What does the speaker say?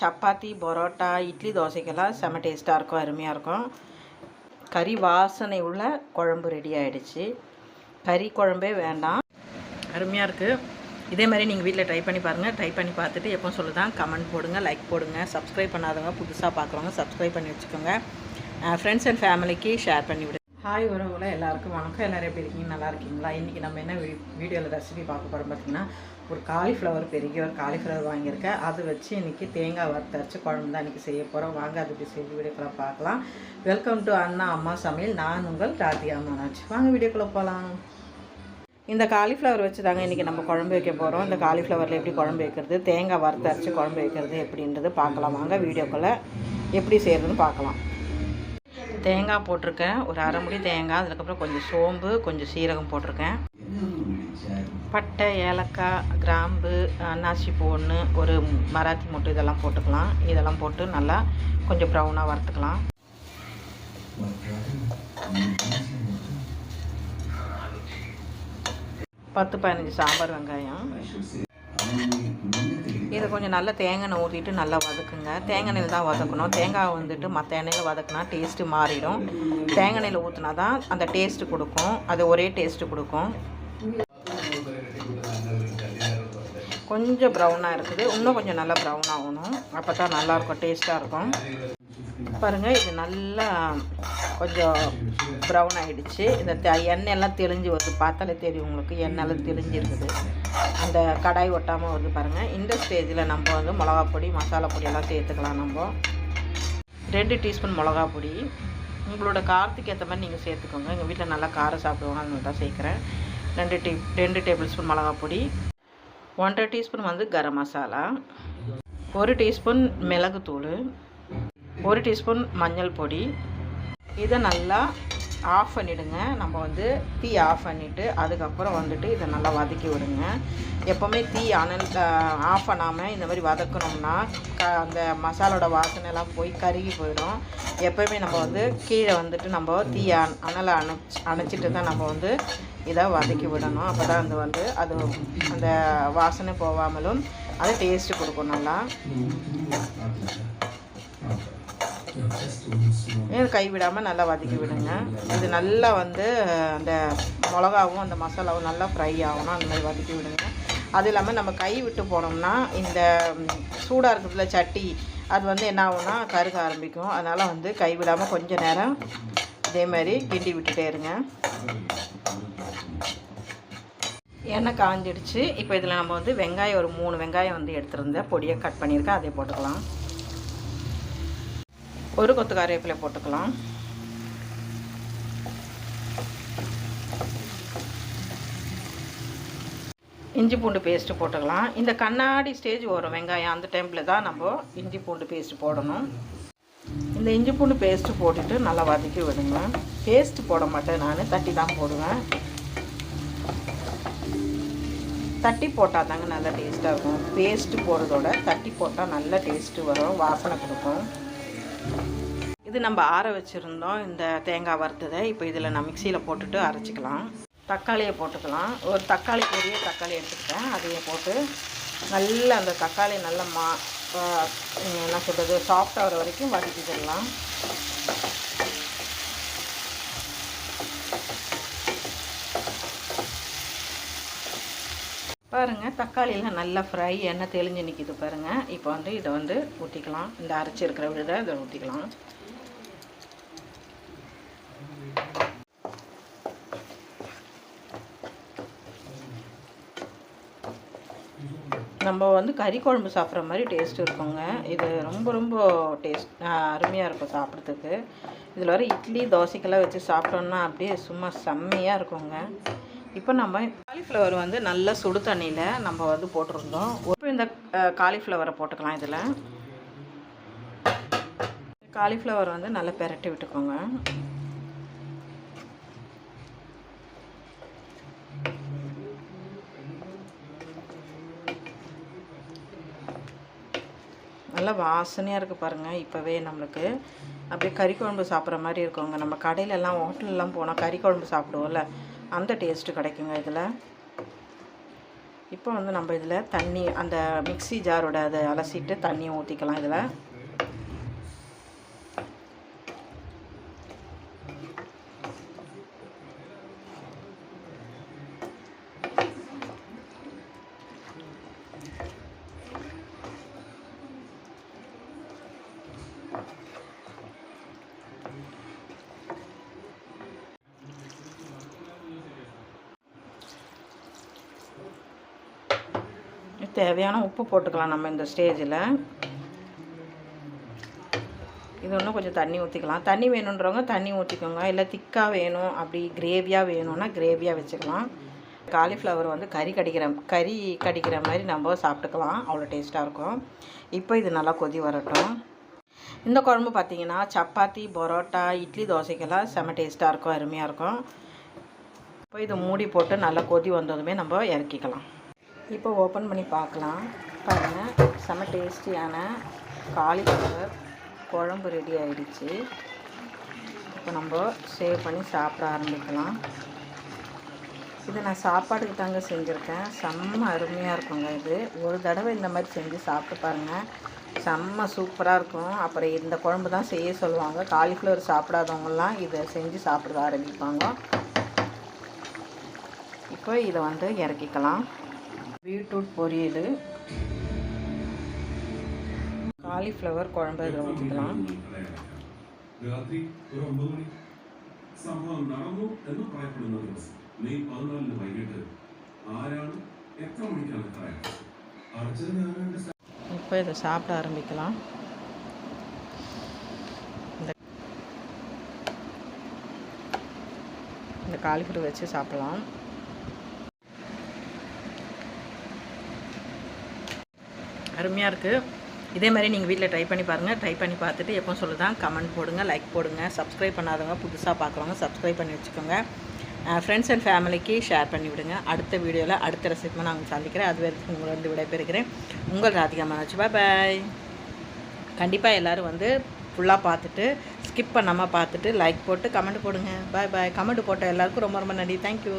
சப்பாத்தி பரோட்டா இட்லி தோசைக்கெல்லாம் செம டேஸ்ட்டாக இருக்கும் அருமையாக இருக்கும். கறி வாசனை உள்ள குழம்பு ரெடி ஆகிடுச்சு கறி குழம்பே வேண்டாம். அருமையாக இருக்குது இதே மாதிரி நீங்கள் வீட்டில் ட்ரை பண்ணி பாருங்கள் ட்ரை பண்ணி பார்த்துட்டு எப்போ சொல்லுதான். கமெண்ட் போடுங்க லைக் போடுங்க. சப்ஸ்கிரைப் பண்ணாதவங்க புதுசாக பார்க்குறவங்க சப்ஸ்கிரைப் பண்ணி வச்சுக்கோங்க. ஃப்ரெண்ட்ஸ் அண்ட் ஃபேமிலிக்கு ஷேர் பண்ணி விடுங்க ஹாய் உறவுல எல்லாருக்கும் வணக்கம். எல்லோரும் எப்படி இருக்கீங்க? நல்லா இருக்கீங்களா? இன்றைக்கி நம்ம என்ன வீடியோவில் ரெசிபி பார்க்க போகிறோம் பார்த்தீங்கன்னா ஒரு காலிஃப்ளவர் பெருகி ஒரு காலிஃப்ளவர் வாங்கியிருக்கேன். அதை வச்சு இன்றைக்கி தேங்காய் வறுத்தரைச்சி குழம்பு தான் இன்றைக்கி செய்ய போகிறோம் வாங்க அது இப்படி செஞ்சு வீடியோக்குள்ளே பார்க்கலாம். வெல்கம் டு அண்ணா அம்மா சமையல். நான் உங்கள் ராதி அம்மானாச்சு வாங்க வீடியோக்குள்ளே போகலாம் இந்த காலிஃப்ளவர் வச்சு தாங்க இன்றைக்கி நம்ம குழம்பு வைக்க போகிறோம் இந்த காலிஃப்ளவரில் எப்படி குழம்பு வைக்கிறது தேங்காய் வறுத்தரைச்சி குழம்பு வைக்கிறது எப்படின்றது பார்க்கலாம். வாங்க வீடியோக்குள்ளே எப்படி செய்கிறதுன்னு பார்க்கலாம். தேங்காய் போட்டிருக்கேன். ஒரு அரை முடி தேங்காய் அதுக்கப்புறம் கொஞ்சம் சோம்பு கொஞ்சம் சீரகம் போட்டிருக்கேன். பட்டை ஏலக்காய் கிராம்பு அன்னாசி ஒன்று ஒரு மராத்தி மொட்டு இதெல்லாம் போட்டுக்கலாம். இதெல்லாம் போட்டு நல்லா கொஞ்சம் ப்ரௌனாக வறுத்துக்கலாம். பத்து பதினஞ்சு சாம்பார் வெங்காயம். இதை கொஞ்சம் நல்லா தேங்காய் எண்ணெய் ஊற்றிட்டு நல்லா வதக்குங்க. தேங்காய் எண்ணெயில் தான் வதக்கணும். தேங்காய் வந்துட்டு மற்ற எண்ணெயில் வதக்குனா டேஸ்ட்டு மாறிடும். தேங்காய் எண்ணெயில் ஊற்றினா தான் அந்த டேஸ்ட்டு கொடுக்கும். அது ஒரே டேஸ்ட்டு கொடுக்கும். கொஞ்சம் ப்ரௌனாக இருக்குது. இன்னும் கொஞ்சம் நல்லா ப்ரௌன் ஆகணும். அப்போ தான் நல்லாயிருக்கும் டேஸ்ட்டாக இருக்கும். பாருங்கள் இது நல்லா கொஞ்சம் ப்ரௌன் ஆகிடுச்சு இந்த எண்ணெய் எண்ணெயெல்லாம் தெளிஞ்சு வருது பார்த்தாலே தெரியும் உங்களுக்கு. எண்ணெயெல்லாம் தெளிஞ்சிருக்குது. அந்த கடாய் ஒட்டாமல் வருது பாருங்கள் இந்த ஸ்டேஜில் நம்ம வந்து மிளகா பொடி மசாலா பொடியெல்லாம் சேர்த்துக்கலாம் நம்ம. ரெண்டு டீஸ்பூன் மிளகா பொடி. உங்களோட காரத்துக்கு ஏற்ற மாதிரி நீங்கள் சேர்த்துக்கோங்க. எங்கள் வீட்டில் நல்லா காரம் சாப்பிடுவாங்க அதனால தான் சேர்க்குறேன். ரெண்டு டீ ரெண்டு டேபிள் ஸ்பூன் மிளகா பொடி. ஒன்றரை டீஸ்பூன் வந்து கரம் மசாலா. ஒரு டீஸ்பூன் மிளகுத்தூள். ஒரு டீஸ்பூன் மஞ்சள் பொடி. இதை நல்லா ஆஃப் பண்ணிவிடுங்க நம்ம வந்து தீ ஆஃப் பண்ணிவிட்டு அதுக்கப்புறம் வந்துட்டு இதை நல்லா வதக்கி விடுங்க. எப்போவுமே தீ அனல் ஆஃப் பண்ணாமல் இந்த மாதிரி வதக்கணும்னா க அந்த மசாலோட வாசனைலாம் போய் கருகி போயிடும். எப்போயுமே நம்ம வந்து கீழே வந்துட்டு நம்ம தீ அனலை அணைச்சி அணைச்சிட்டு தான் நம்ம வந்து இதை வதக்கி விடணும். அப்போ தான் அது வந்து அது அந்த வாசனை போகாமலும் அது டேஸ்ட்டு கொடுக்கும் நல்லா. கைவிடாமல் நல்லா வதக்கி விடுங்க. இது நல்லா வந்து அந்த மிளகாவும் அந்த மசாலாவும் நல்லா ஃப்ரை ஆகணும். அந்த மாதிரி வதக்கி விடுங்க. அது இல்லாமல் நம்ம கை விட்டு போனோம்னா இந்த சூடாக இருக்கிறதுல சட்டி அது வந்து என்ன ஆகும்னா கருக ஆரம்பிக்கும். அதனால் வந்து கைவிடாமல் கொஞ்சம் நேரம் இதே மாதிரி கிண்டி விட்டுட்டே இருங்க. எண்ணெய் காஞ்சிடுச்சு. இப்போ இதில் நம்ம வந்து வெங்காயம் ஒரு மூணு வெங்காயம் வந்து எடுத்துருந்தேன் பொடியை கட் பண்ணியிருக்கேன். அதே போட்டுக்கலாம். ஒரு கொத்து கருவேப்பிலை போட்டுக்கலாம். இஞ்சி பூண்டு பேஸ்ட்டு போட்டுக்கலாம். இந்த கண்ணாடி ஸ்டேஜ் வரும் வெங்காயம் அந்த டைமில் தான் நம்ம இஞ்சி பூண்டு பேஸ்ட்டு போடணும். இந்த இஞ்சி பூண்டு பேஸ்ட்டு போட்டுட்டு நல்லா வதக்கி விடுங்க. பேஸ்ட்டு போட மாட்டேன் நான் தட்டி தான் போடுவேன். தட்டி போட்டால் தாங்க நல்லா டேஸ்ட்டாக இருக்கும். பேஸ்ட்டு போடுறதோட தட்டி போட்டால் நல்ல டேஸ்ட்டு வரும் வாசனை கொடுக்கும். இது நம்ம ஆற வச்சுருந்தோம் இந்த தேங்காய் வறுத்ததை. இப்போ இதில் நான் மிக்சியில் போட்டுட்டு அரைச்சிக்கலாம். தக்காளியை போட்டுக்கலாம். ஒரு தக்காளி பெரிய தக்காளி எடுத்துக்கிட்டேன். அதையே போட்டு நல்ல அந்த தக்காளி நல்ல மா என்ன சொல்கிறது சாஃப்ட் ஆகிற வரைக்கும் வதக்கிக்கிடலாம் பாருங்கள் தக்காளியெல்லாம் நல்லா ஃப்ரை எண்ணெய் தெளிஞ்சு நிற்கிது பாருங்கள் இப்போ வந்து இதை வந்து ஊற்றிக்கலாம் இந்த அரைச்சிருக்கிற விழுதை இதை ஊற்றிக்கலாம் நம்ம வந்து கறி குழம்பு சாப்பிட்ற மாதிரி டேஸ்ட் இருக்குங்க. இது ரொம்ப ரொம்ப டேஸ்ட் அருமையாக இருக்கும் சாப்பிட்றதுக்கு. இதில் வர இட்லி தோசைக்கெல்லாம் வச்சு சாப்பிட்டோன்னா அப்படியே சும்மா செம்மையாக இருக்குங்க. இப்போ நம்ம காலிஃப்ளவர் வந்து நல்ல சுடு தண்ணியில் நம்ம வந்து போட்டிருந்தோம். இப்போ இந்த காலிஃப்ளவரை போட்டுக்கலாம் இதில். காலிஃப்ளவர் வந்து நல்லா பெரட்டி விட்டுக்கோங்க. நல்லா வாசனையாக இருக்குது பாருங்கள் இப்போவே நம்மளுக்கு. அப்படியே கறி குழம்பு சாப்பிட்ற மாதிரி இருக்கோங்க. நம்ம கடையிலலாம் ஹோட்டலெலாம் போனால் கறி குழம்பு சாப்பிடுவோம்ல. அந்த டேஸ்ட்டு கிடைக்குங்க இதில். இப்போ வந்து நம்ம இதில் தண்ணி அந்த மிக்சி ஜாரோட அதை அலசிட்டு தண்ணியை ஊற்றிக்கலாம் இதில். தேவையான உப்பு போட்டுக்கலாம் நம்ம இந்த ஸ்டேஜில். இது இன்னும் கொஞ்சம் தண்ணி ஊற்றிக்கலாம் தண்ணி வேணுன்றவங்க தண்ணி ஊற்றிக்கோங்க இல்லை திக்காக வேணும் அப்படி கிரேவியாக வேணும்னா கிரேவியாக வச்சுக்கலாம். காலிஃப்ளவர் வந்து கறி கடிக்கிற கறி கடிக்கிற மாதிரி நம்ம சாப்பிட்டுக்கலாம். அவ்வளோ டேஸ்ட்டாக இருக்கும். இப்போ இது நல்லா கொதி வரட்டும். இந்த குழம்பு பார்த்திங்கன்னா சப்பாத்தி பரோட்டா இட்லி தோசைக்கெல்லாம் செம டேஸ்ட்டாக இருக்கும் அருமையாக இருக்கும். இப்போ இதை மூடி போட்டு நல்லா கொதி வந்ததுமே நம்ம இறக்கிக்கலாம். இப்போ ஓப்பன் பண்ணி பார்க்கலாம். பாருங்கள் செம்ம டேஸ்டியான காலிஃப்ளவர் குழம்பு ரெடி ஆகிடுச்சு இப்போ நம்ம சேவ் பண்ணி சாப்பிட ஆரம்பிக்கலாம். இது நான் சாப்பாட்டுக்கு தாங்க செஞ்சுருக்கேன். செம்ம அருமையாக இருக்குங்க இது. ஒரு தடவை இந்த மாதிரி செஞ்சு சாப்பிட்டு பாருங்கள் செம்ம சூப்பராக இருக்கும். அப்புறம் இந்த குழம்பு தான் செய்ய சொல்லுவாங்க. காலிஃப்ளவர் சாப்பிடாதவங்கலாம் இதை செஞ்சு சாப்பிட ஆரம்பிப்பாங்க. இப்போ இதை வந்து இறக்கிக்கலாம். பீட்ரூட் பொரியல் காலிஃப்ளவர் குழம்பு இதில் ஊற்றிக்கலாம் രാത്രി ഒരു ഒമ്പത് മണി സംഭവം നടന്നു എന്ന് പറയപ്പെടുന്ന ദിവസം മെയ് പതിനാലിന് വൈകിട്ട് ആരാണ് എത്ര മണിക്കാണ് പറയാം അർജുന ഞാനെന്റെ இப்போ இதை சாப்பிட ஆரம்பிக்கலாம் இந்த இந்த காலிஃப்ளவர் வச்சு சாப்பிடலாம் அருமையாக இருக்குது இதே மாதிரி நீங்கள் வீட்டில் ட்ரை பண்ணி பாருங்கள் ட்ரை பண்ணி பார்த்துட்டு எப்போ சொல்லுதான். கமெண்ட் போடுங்க லைக் போடுங்க. சப்ஸ்கிரைப் பண்ணாதவங்க புதுசாக பார்க்குறவங்க சப்ஸ்கிரைப் பண்ணி வச்சுக்கோங்க. ஃப்ரெண்ட்ஸ் அண்ட் ஃபேமிலிக்கு ஷேர் பண்ணி விடுங்க. அடுத்த வீடியோவில் அடுத்த ரெசிபி நான் சந்திக்கிறேன். அது வரைக்கும் உங்களை வந்து விடைபெறுகிறேன். உங்கள் ராதிகா மனோஜ். பாய் கண்டிப்பாக எல்லோரும் வந்து ஃபுல்லாக பார்த்துட்டு ஸ்கிப் பண்ணாமல் பார்த்துட்டு லைக் போட்டு கமெண்ட் போடுங்க. பாய் பாய் கமெண்ட் போட்ட எல்லாருக்கும் ரொம்ப ரொம்ப நன்றி. தேங்க்யூ